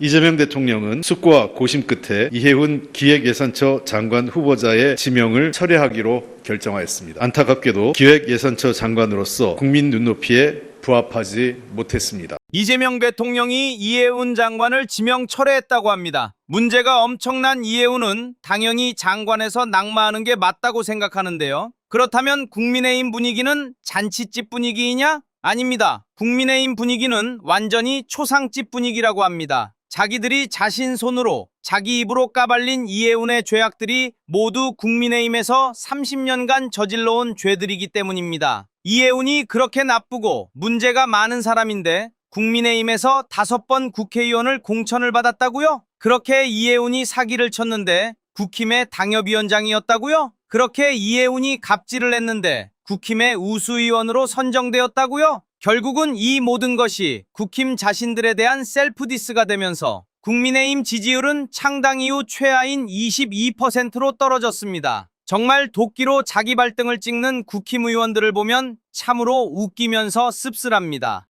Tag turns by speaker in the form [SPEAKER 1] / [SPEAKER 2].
[SPEAKER 1] 이재명 대통령은 숙고와 고심 끝에 이해훈 기획예산처 장관 후보자의 지명을 철회하기로 결정하였습니다. 안타깝게도 기획예산처 장관으로서 국민 눈높이에 부합하지 못했습니다.
[SPEAKER 2] 이재명 대통령이 이해운 장관을 지명 철회했다고 합니다. 문제가 엄청난 이해운은 당연히 장관에서 낙마하는 게 맞다고 생각하는데요. 그렇다면 국민의힘 분위기는 잔치집 분위기이냐? 아닙니다. 국민의힘 분위기는 완전히 초상집 분위기라고 합니다. 자기들이 자신 손으로 자기 입으로 까발린 이해운의 죄악들이 모두 국민의힘에서 30년간 저질러온 죄들이기 때문입니다. 이해운이 그렇게 나쁘고 문제가 많은 사람인데 국민의힘에서 다섯 번 국회의원을 공천을 받았다고요? 그렇게 이해운이 사기를 쳤는데 국힘의 당협위원장이었다고요? 그렇게 이해운이 갑질을 했는데 국힘의 우수의원으로 선정되었다고요? 결국은 이 모든 것이 국힘 자신들에 대한 셀프디스가 되면서 국민의힘 지지율은 창당 이후 최하인 22%로 떨어졌습니다. 정말 도끼로 자기 발등을 찍는 국힘 의원들을 보면 참으로 웃기면서 씁쓸합니다.